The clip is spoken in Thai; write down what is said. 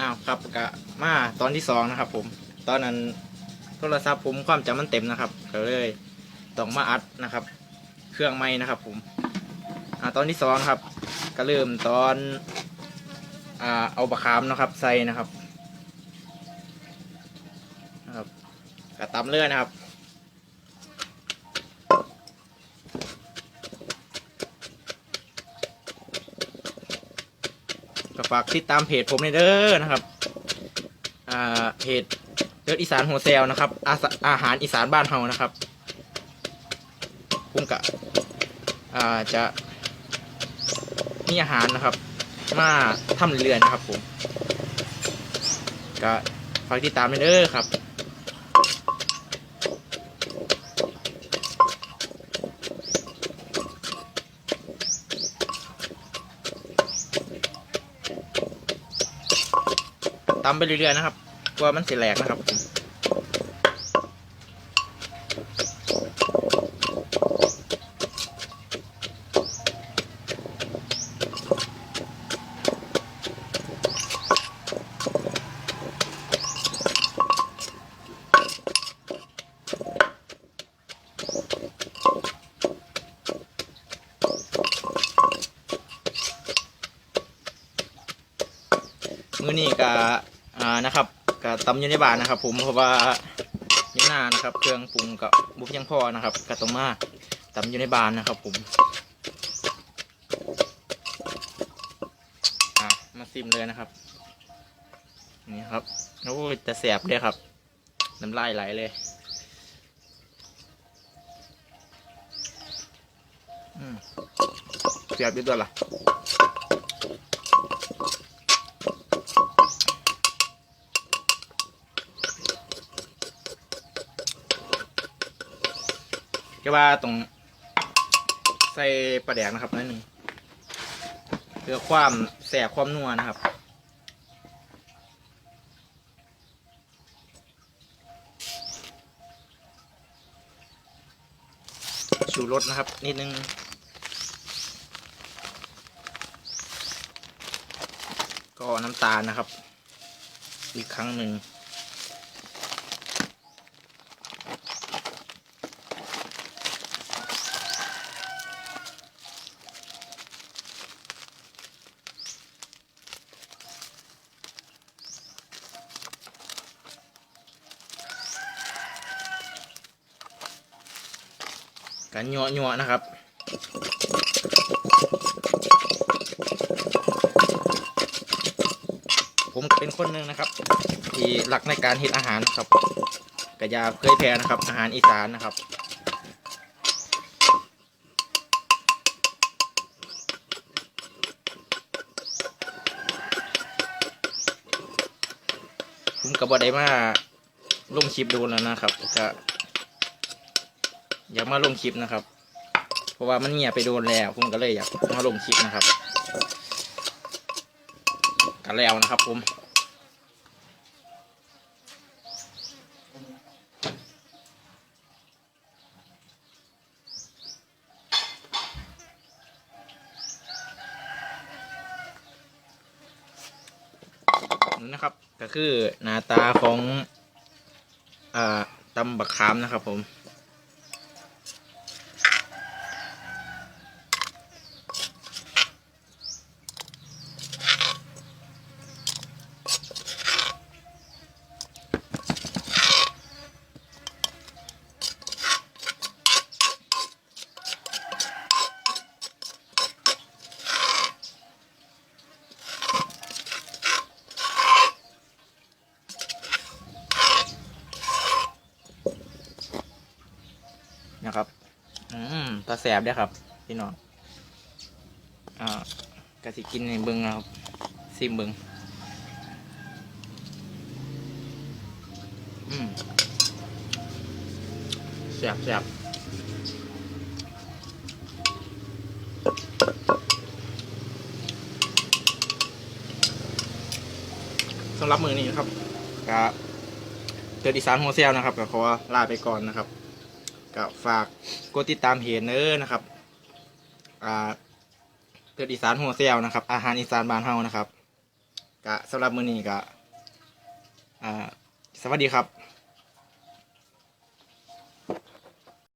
อ้าวครับกะมาตอนที่สองนะครับ ผม ตอนนั้นโทรศัพท์ผมความจำมันเต็มนะครับก็เลยต้องมาอัดนะครับ เครื่องไม้นะครับ ผมอ่าตอนที่สองครับ ก็เริ่มตอนอ่าเอาบะขามนะครับ ใส่นะครับนะครับกะตำเลื่อยนะครับ ก็ฝากติดตามเพจผมในเด้อนะครับ อ่าเพจเลือดอีสานโฮเซลนะครับ อาอาหารอีสานบ้านเฮานะครับพุ่งกะอ่าจะมีอาหารนะครับ มาทำเรื่อยๆนะครับผมก็ฝากติดตามในเด้อครับ ตำไปเรื่อยๆนะครับกลัวมันเสียแหลกนะครับ มมื้อนี้ก็อ่านะครับก็ตำอยู่ในบ้านนะครับ ผมเพราะว่าอยู่หน้านะครับ เครื่องปรุงกับบุกยังพอนะครับก็ต้องมาตำอยู่ในบ้านนะครับ ผมอะมาซิมเลยนะครับ นี่ครับโอ้จะแสบเลยครับน้ำลายไหลเลยอืมแสบอยู่ตัวละ ก็ว่าตรงใส่ปลาแดกนะครับนิดนึงเพื่อความแสบความนัวนะครับชูรสนะครับ นิดนึงก็น้ำตาลนะครับ อีกครั้งหนึ่ง กันยัวยัวๆนะครับผมเป็นคนหนึ่งนะครับ ที่หลักในการเฮ็ดอาหารนะครับกระยาเคยแพ้นะครับ อาหารอีสานนะครับ ผมกับบอได้มาลงคลิปดูแล้วนะครับก็ อยากมาลงคลิปนะครับ เพราะว่ามันเงียบไปโดนแล้วผมก็เลยอยากมาลงคลิปนะครับกันแล้วนะครับผมนี่นะครับก็คือหน้าตาของอ่าตำบักขามนะครับผม อืมตาแสบเด้อครับ พี่น้องอ่ากะสิกินในเบิงนะครับซิมเบิงอืมแสบแสบสำหรับมือนี้นะครับกะเกิดอีสานโฮเซลนะครับก็ขอลาไปก่อนนะครับ ก็ฝากกดติดตามเพจเนอนะครับอ่าเกิดอีสานหัวเซียวนะครับ อาหารอีสานบ้านเฮานะครับกะสำหรับมื้อนี้กะอ่าสวัสดีครับ